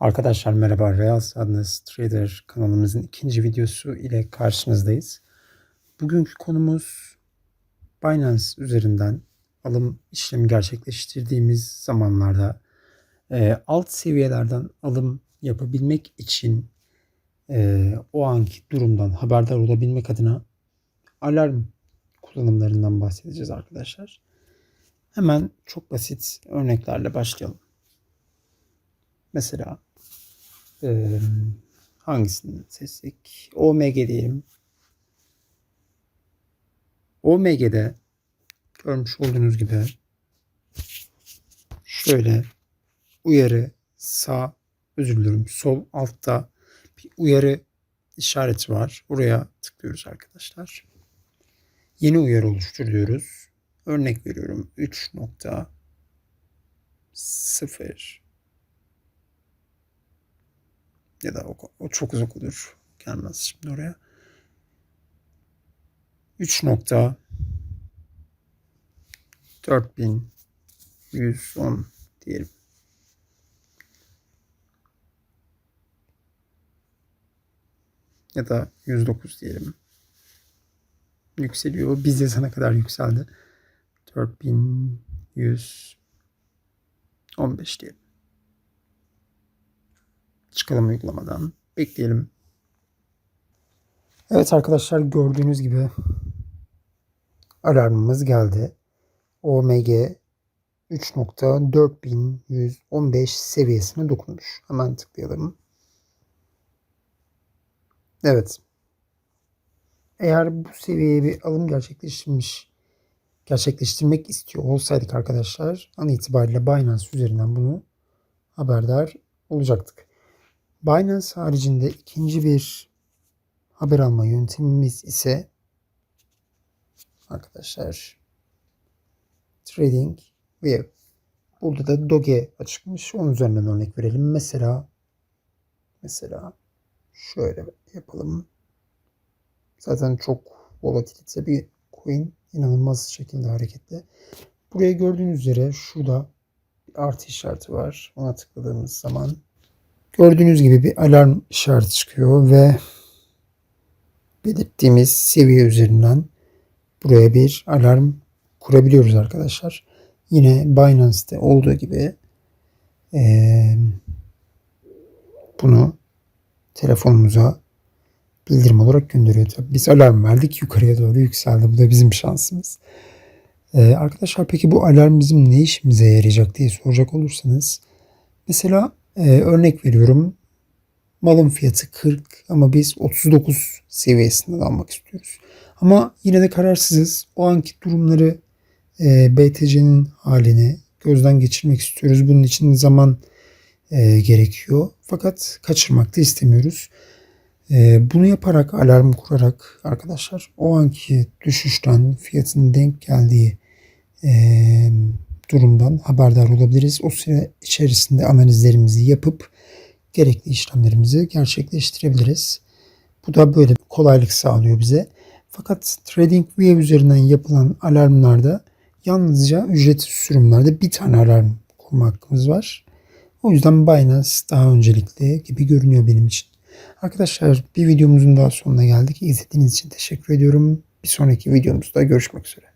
Arkadaşlar merhaba. Real Sadness Trader kanalımızın ikinci videosu ile karşınızdayız. Bugünkü konumuz Binance üzerinden alım işlemi gerçekleştirdiğimiz zamanlarda e, alt seviyelerden alım yapabilmek için e, o anki durumdan haberdar olabilmek adına alarm kullanımlarından bahsedeceğiz arkadaşlar. Hemen çok basit örneklerle başlayalım. Mesela e, hangisini seçsek? OMG diyelim. OMG'de görmüş olduğunuz gibi şöyle uyarı sağ özür dilerim sol altta bir uyarı işareti var. Oraya tıklıyoruz arkadaşlar. Yeni uyarı oluştur diyoruz. Örnek veriyorum 3.0 ya da o, o çok uzak olur. Gelmez şimdi oraya. 3 nokta 4110 diyelim. Ya da 109 diyelim. Yükseliyor. Biz yazana kadar yükseldi. 4115 diyelim. Çıkalım uygulamadan. Bekleyelim. Evet arkadaşlar gördüğünüz gibi alarmımız geldi. OMG 3.4115 seviyesine dokunmuş. Hemen tıklayalım. Evet. Eğer bu seviyeye bir alım gerçekleştirmiş gerçekleştirmek istiyor olsaydık arkadaşlar an itibariyle Binance üzerinden bunu haberdar olacaktık. Binance haricinde ikinci bir haber alma yöntemimiz ise arkadaşlar Trading View. Burada da Doge açıkmış. Onun üzerinden örnek verelim. Mesela mesela şöyle yapalım. Zaten çok volatilite bir coin. inanılmaz şekilde hareketli. Buraya gördüğünüz üzere şurada bir artı işareti var. Ona tıkladığımız zaman Gördüğünüz gibi bir alarm işareti çıkıyor ve belirttiğimiz seviye üzerinden buraya bir alarm kurabiliyoruz arkadaşlar. Yine Binance'te olduğu gibi ee, bunu telefonumuza bildirim olarak gönderiyor. Tabii biz alarm verdik yukarıya doğru yükseldi. Bu da bizim şansımız. Ee, arkadaşlar peki bu alarm bizim ne işimize yarayacak diye soracak olursanız mesela ee, örnek veriyorum. Malın fiyatı 40 ama biz 39 seviyesinden almak istiyoruz. Ama yine de kararsızız. O anki durumları e, BTC'nin halini gözden geçirmek istiyoruz. Bunun için zaman e, gerekiyor. Fakat kaçırmak da istemiyoruz. E, bunu yaparak alarm kurarak arkadaşlar o anki düşüşten fiyatın denk geldiği e, durumdan haberdar olabiliriz. O süre içerisinde analizlerimizi yapıp gerekli işlemlerimizi gerçekleştirebiliriz. Bu da böyle bir kolaylık sağlıyor bize. Fakat TradingView üzerinden yapılan alarmlarda yalnızca ücretsiz sürümlerde bir tane alarm kurma hakkımız var. O yüzden Binance daha öncelikli gibi görünüyor benim için. Arkadaşlar bir videomuzun daha sonuna geldik. İzlediğiniz için teşekkür ediyorum. Bir sonraki videomuzda görüşmek üzere.